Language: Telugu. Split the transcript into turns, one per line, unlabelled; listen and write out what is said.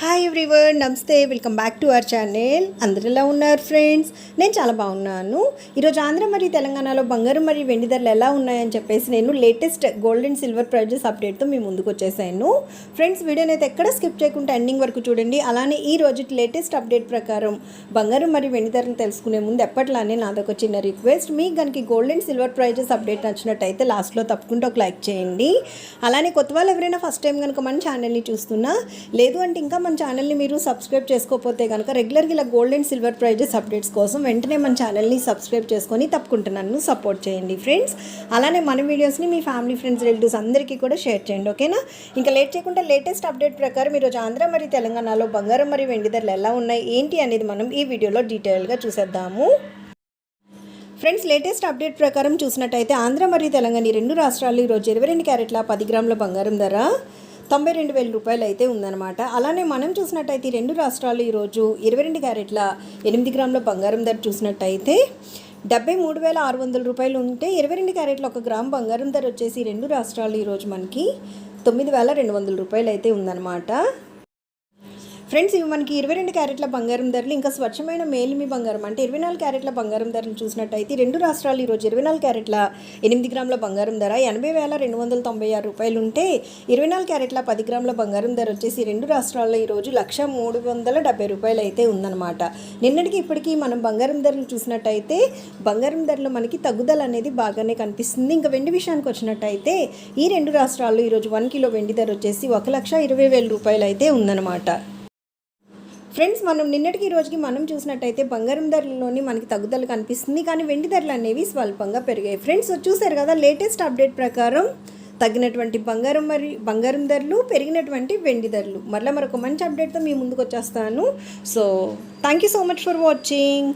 హాయ్ ఎవ్రీవన్ నమస్తే welcome back to our channel అందరు ఎలా ఉన్నారు ఫ్రెండ్స్ నేను చాలా బాగున్నాను. ఈరోజు ఆంధ్ర మరియు తెలంగాణలో బంగారం మరియు వెండి ధరలు ఎలా ఉన్నాయని చెప్పేసి నేను latest gold and silver prices అప్డేట్తో మీ ముందుకు వచ్చేసాను. ఫ్రెండ్స్ వీడియోని అయితే ఎక్కడ స్కిప్ చేయకుండా ఎండింగ్ వరకు చూడండి. అలానే ఈ రోజు లేటెస్ట్ అప్డేట్ ప్రకారం బంగారం మరియు వెండి ధరలు తెలుసుకునే ముందు ఎప్పట్లానే నాదొక చిన్న రిక్వెస్ట్ మీకు కనుక gold and silver prices update నచ్చినట్టయితే లాస్ట్లో తప్పకుండా ఒక లైక్ చేయండి. అలానే కొత్త వాళ్ళు ఎవరైనా ఫస్ట్ టైం కనుక మన ఛానల్ని చూస్తున్నా లేదు అంటే ఇంకా మన ఛానల్ని మీరు సబ్స్క్రైబ్ చేసుకోకపోతే కనుక రెగ్యులర్గా ఇలా gold and silver prices updates కోసం వెంటనే మన ఛానల్ని సబ్స్క్రైబ్ చేసుకొని తప్పకుండా నన్ను సపోర్ట్ చేయండి ఫ్రెండ్స్ అలానే మన వీడియోస్ని మీ ఫ్యామిలీ ఫ్రెండ్స్ రిలేటివ్స్ అందరికీ కూడా షేర్ చేయండి ఓకేనా ఇంకా లేట్ చేయకుండా లేటెస్ట్ అప్డేట్ ప్రకారం ఈరోజు ఆంధ్ర మరియు తెలంగాణలో బంగారం మరియు వెండి ధరలు ఎలా ఉన్నాయి ఏంటి అనేది మనం ఈ వీడియోలో డీటెయిల్గా చూసేద్దాము. ఫ్రెండ్స్ లేటెస్ట్ అప్డేట్ ప్రకారం చూసినట్టయితే ఆంధ్ర మరియు తెలంగాణ ఈ రెండు రాష్ట్రాల్లో ఈరోజు ఇరవై రెండు క్యారెట్ల పది గ్రాముల బంగారం ధర తొంభై రెండు వేల రూపాయలు అయితే ఉందన్నమాట. అలానే మనం చూసినట్టయితే ఈ రెండు రాష్ట్రాలు ఈరోజు ఇరవై రెండు క్యారెట్ల ఎనిమిది గ్రాముల బంగారం ధర చూసినట్టయితే డెబ్బై మూడు వేల ఆరు వందల రూపాయలు ఉంటే ఇరవై రెండు క్యారెట్ల ఒక గ్రామ్ బంగారం ధర వచ్చేసి రెండు రాష్ట్రాలు ఈరోజు మనకి తొమ్మిది వేల రెండు వందల రూపాయలు అయితే ఉందన్నమాట. ఫ్రెండ్స్ ఇవి మనకి ఇరవై రెండు క్యారెట్ల బంగారం ధరలు ఇంకా స్వచ్ఛమైన మేలిమి బంగారం. అంటే ఇరవై నాలుగు క్యారెట్ల బంగారం ధరలు చూసినట్టయితే రెండు రాష్ట్రాలు ఈరోజు ఇరవై నాలుగు క్యారెట్ల ఎనిమిది గ్రాముల బంగారం ధర ఎనభై వేల రెండు వందల తొంభై ఆరు రూపాయలు ఉంటే ఇరవై నాలుగు క్యారెట్ల పది గ్రాముల బంగారం ధర వచ్చేసి రెండు రాష్ట్రాల్లో ఈరోజు లక్ష మూడు వందల డెబ్బై రూపాయలు అయితే ఉందన్నమాట. నిన్నటికి ఇప్పటికీ మనం బంగారం ధరలు చూసినట్టయితే బంగారం ధరలు మనకి తగ్గుదల అనేది బాగానే కనిపిస్తుంది. ఇంకా వెండి విషయానికి వచ్చినట్టయితే ఈ రెండు రాష్ట్రాల్లో ఈరోజు వన్ కిలో వెండి ధర వచ్చేసి ఒక లక్ష ఇరవై వేల రూపాయలు అయితే ఉందన్నమాట. ఫ్రెండ్స్ మనం నిన్నటికి ఈ రోజుకి మనం చూసినట్టయితే బంగారం ధరలలోని మనకి తగ్గుదల కనిపిస్తుంది. కానీ వెండి ధరలు అనేవి స్వల్పంగా పెరిగాయి. ఫ్రెండ్స్ చూసారు కదా లేటెస్ట్ అప్డేట్ ప్రకారం తగ్గినటువంటి బంగారం మరి బంగారం ధరలు పెరిగినటువంటి వెండి ధరలు. మరలా మరొక మంచి అప్డేట్తో మీ ముందుకు వచ్చేస్తాను. So thank you so much for watching